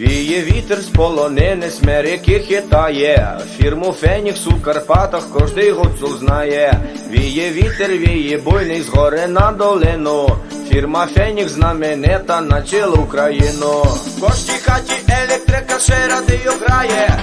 Віє вітер з полонини, смерики хитає, фірму Фенікс у Карпатах кожний гуцул знає. Віє вітер, віє буйний з гори на долину. Фірма Фенікс знаменита на цілу Україну. В кожній хаті електрика ще радіо грає.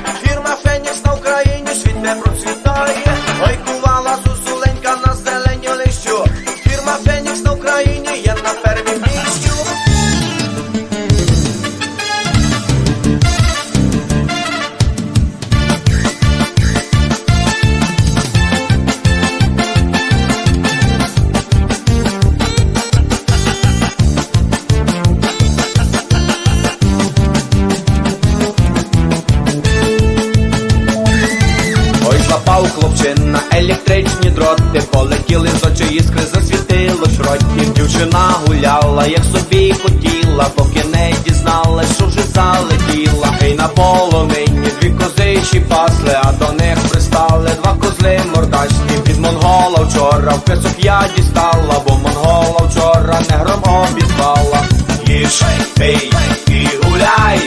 Злапав хлопчина, електричні дроти, полетіли з очі іскри, засвітило шроті. Дівчина гуляла, як собі хотіла, поки не дізналась, що вже залетіла. І на полонині дві козичі пасли, а до них пристали два козли мордачні. Від монгола вчора в песок я дістала, бо монгола вчора негром обізвала. Їж, пий і гуляй,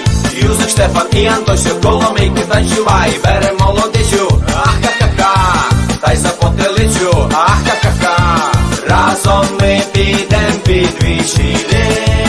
Юзик Штефан і Антосю, коломийки танцювай, бере молодицю, ах ха-ха-ха, разом ми підем під. Молода,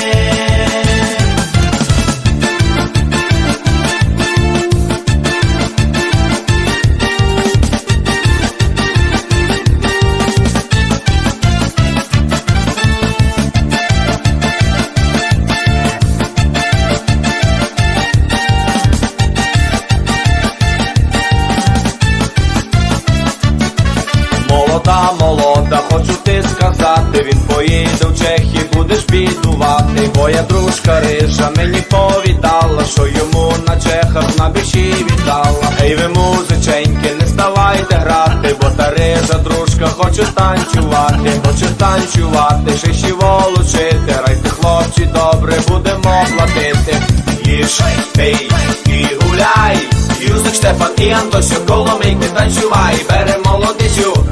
хочу ти сказати, він поїде в Чехії, будеш бідувати. Моя дружка рижа мені повідала, що йому на чехах на більші віддала. Ей ви музиченьки, не ставайте грати, бо та рижа дружка хоче танцювати, хоче танцювати, ще волочити. Райте, хлопці, добре будемо платити. Їж, пий і гуляй. Юзик Штефан і Антосю, коломийки танцювай, бере молодицю,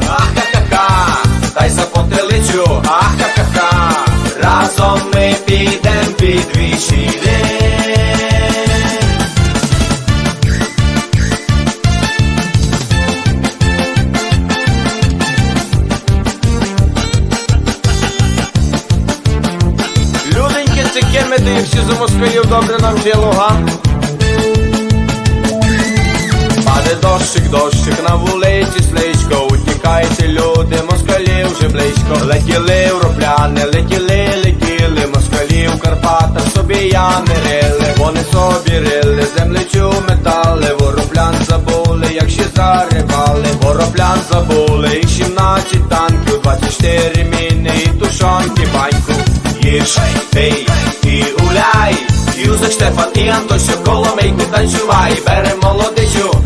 разом ми підем під вічілі. Люденьки, це кемеди, і всі за москалів добре навчило, га? Паде дощик, дощик на вулиці сличко, близько. Летіли европляни, летіли, летіли, москалі в Карпатах собі ями рили. Вони собі рили, землячу метали, вороплян забули, як ще заривали, вороплян забули, і 17 танків, 24 міни, і тушонки баньку. Їж, пий і гуляй, Юзик Штефан і Антосю, коломийки танцювай, бере молодицю,